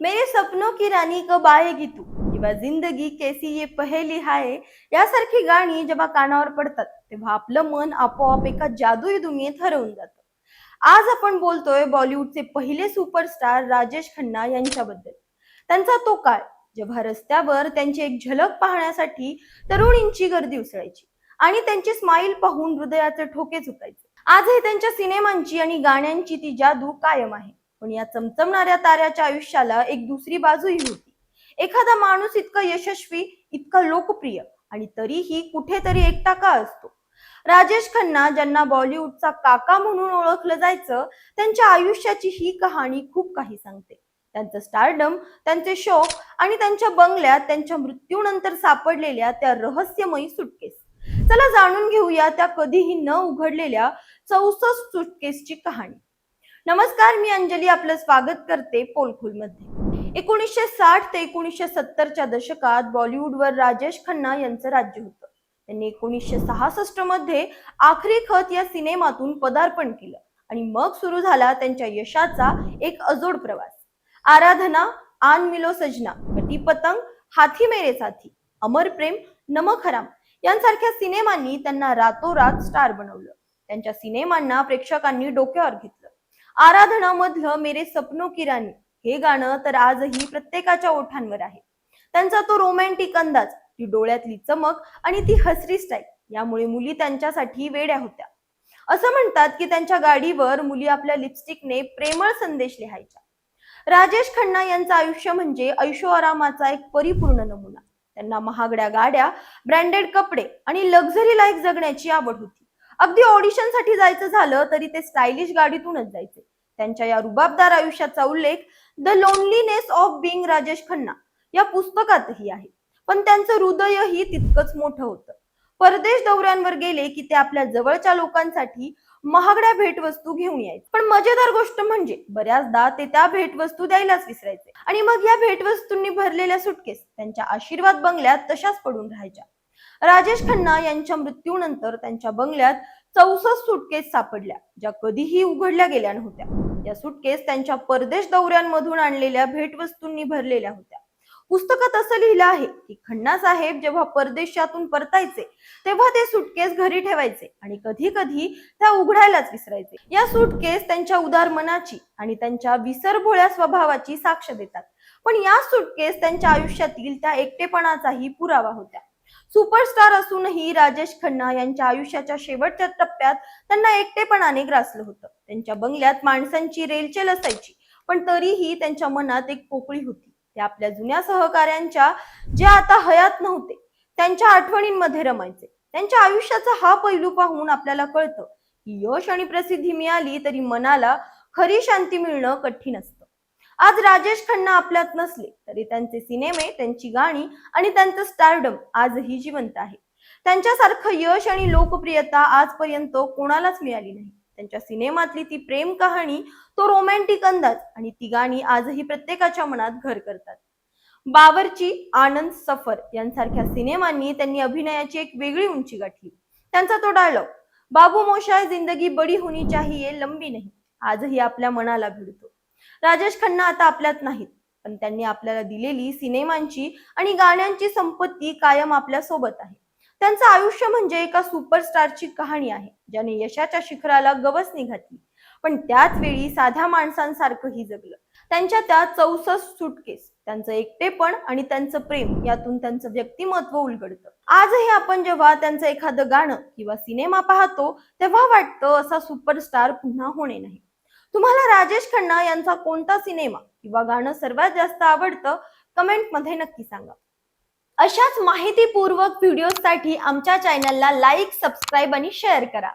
मेरे सपनों की राणी कब आएगी तू। किंवा जिंदगी कैसी ये पहेली हाय यासारखी गाणी जेव्हा कानावर पडतात तेव्हा आपलं मन आपोआप एका जादुई दुनियेत हरवून जातं. आज आपण बोलतोय बॉलिवूडचे पहिले सुपरस्टार राजेश खन्ना यांच्याबद्दल. त्यांचा तो काळ जेव्हा रस्त्यावर त्यांची एक झलक पाहण्यासाठी तरुणींची गर्दी उसळायची आणि त्यांची स्माईल पाहून हृदयाचे ठोके चुकायचे आजही त्यांच्या सिनेमांची आणि गाण्यांची ती जादू कायम आहे. पण या चमचमणाऱ्या ताऱ्याच्या आयुष्याला एक दुसरी बाजूही होती. एखादा माणूस इतका यशस्वी इतका लोकप्रिय आणि तरीही कुठेतरी एकटा का असतो? राजेश खन्ना ज्यांना बॉलिवूडचा काका म्हणून ओळखलं जायचं त्यांच्या आयुष्याची ही कहाणी खूप काही सांगते. त्यांचं स्टारडम त्यांचे शोक आणि त्यांच्या बंगल्यात त्यांच्या मृत्यूनंतर सापडलेल्या त्या रहस्यमयी सुटकेस चला जाणून घेऊया त्या कधीही न उघडलेल्या चौसष्ट सुटकेसची कहाणी. नमस्कार मी अंजली आपलं स्वागत करते पोलखुलमध्ये एकोणीसशे साठ ते एकोणीसशे सत्तरच्या दशकात बॉलिवूडवर राजेश खन्ना यांचं राज्य होतं. त्यांनी एकोणीसशे सहासष्टमध्ये आखरी खत या सिनेमातून पदार्पण केलं आणि मग सुरू झाला त्यांच्या यशाचा एक अजोड प्रवास. आराधना आन मिलो सजना कटी पतंग हाथी मेरे साथी अमर प्रेम नमक हराम यांसारख्या सिनेमांनी त्यांना रातोरात स्टार बनवलं. त्यांच्या सिनेमांना प्रेक्षकांनी डोक्यावर घेतलं. आराधना मधलं मेरे सपनो की राणी हे गाणं तर आजही प्रत्येकाच्या ओठांवर आहे. त्यांचा तो रोमॅन्टिक अंदाज ती डोळ्यातली चमक आणि ती हसरी स्टाईल यामुळे मुली त्यांच्यासाठी वेड्या होत्या. असं म्हणतात की त्यांच्या गाडीवर मुली आपल्या लिपस्टिकने प्रेमळ संदेश लिहायच्या. राजेश खन्ना यांचं आयुष्य म्हणजे ऐशोआरामाचा एक परिपूर्ण नमुना. त्यांना महागड्या गाड्या ब्रँडेड कपडे आणि लक्झरी लाईफ जगण्याची आवड होती. अगदी ऑडिशनसाठी जायचं झालं तरी ते स्टायलिश गाडीतूनच जायचे. त्यांच्या या रुबाबदार आयुष्याचा उल्लेख the loneliness of being Rajesh Khanna या पुस्तकातही आहे. पण त्यांचं हृदयही तितकंच मोठं होतं. परदेश दौऱ्यांवर गेले की ते आपल्या जवळच्या लोकांसाठी महागड्या भेटवस्तू घेऊन यायचे. पण मजेदार गोष्ट म्हणजे बऱ्याचदा ते त्या भेटवस्तू द्यायलाच विसरायचे. आणि मग या भेटवस्तूंनी भरलेल्या सुटकेस त्यांच्या आशीर्वाद बंगल्यात तशाच पडून राहायच्या. राजेश खन्ना यांच्या मृत्यूनंतर त्यांच्या बंगल्यात चौसष्ट सुटकेस सापडल्या ज्या कधीही उघडल्या गेल्या नव्हत्या. या सुटकेस त्यांच्या परदेश दौऱ्यांमधून आणलेल्या भेटवस्तूंनी भरलेल्या होत्या. पुस्तकात असं लिहिलं आहे की खन्ना साहेब जेव्हा परदेशातून परतायचे तेव्हा ते सुटकेस घरी ठेवायचे आणि कधी कधी त्या उघडायलाच विसरायचे. या सुटकेस त्यांच्या उदार मनाची आणि त्यांच्या विसरभोळ्या स्वभावाची साक्ष देतात. पण या सुटकेस त्यांच्या आयुष्यातील त्या एकटेपणाचाही पुरावा होत्या सुपरस्टार असूनही राजेश खन्ना यांच्या आयुष्याच्या शेवटच्या टप्प्यात त्यांना एकटेपणाने ग्रासलं होतं. त्यांच्या बंगल्यात माणसांची रेलचेल असायची पण तरीही त्यांच्या मनात एक पोकळी होती. ते आपल्या जुन्या सहकाऱ्यांच्या जे आता हयात नव्हते त्यांच्या आठवणींमध्ये रमायचे. त्यांच्या आयुष्याचा हा पैलू पाहून आपल्याला कळतं की यश आणि प्रसिद्धी मिळाली तरी मनाला खरी शांती मिळणं कठीण असतं. आज राजेश खन्ना आपल्यात नसले तरी त्यांचे सिनेमे त्यांची गाणी आणि त्यांचं स्टारडम आजही जिवंत आहे. त्यांच्यासारखं यश आणि लोकप्रियता आजपर्यंत कोणालाच मिळाली नाही. त्यांच्या सिनेमातली ती प्रेम कहाणी तो रोमॅन्टिक अंदाज आणि ती गाणी आजही प्रत्येकाच्या मनात घर करतात. बावरची आनंद सफर यांसारख्या सिनेमांनी त्यांनी अभिनयाची एक वेगळी उंची गाठली. त्यांचा तो डायलॉग बाबू मोशाय जिंदगी बडी होनी चाहिए लंबी नाही. आजही आपल्या मनाला भिडतो. राजेश खन्ना आता आपल्यात नाहीत. पण त्यांनी आपल्याला दिलेली सिनेमांची आणि गाण्यांची संपत्ती कायम आपल्यासोबत आहे. त्यांचं आयुष्य म्हणजे एका सुपरस्टारची कहाणी आहे ज्याने यशाच्या शिखराला गवसणी घातली. पण त्याच वेळी साध्या माणसांसारखंही जगलं. त्यांच्या त्या चौसष्ट सुटकेस त्यांचं एकटेपण आणि त्यांचं प्रेम यातून त्यांचं व्यक्तिमत्व उलगडतं. आजही आपण जेव्हा त्यांचं एखादं गाणं किंवा सिनेमा पाहतो तेव्हा वाटतं असा सुपरस्टार पुन्हा होणे नाही. तुम्हाला राजेश खन्ना यांचा कोणता सिनेमा किंवा गाणं सर्वात जास्त आवडतं कमेंटमध्ये नक्की सांगा. अशाच माहितीपूर्वक व्हिडिओसाठी आमच्या चॅनलला लाईक सबस्क्राईब आणि शेअर करा.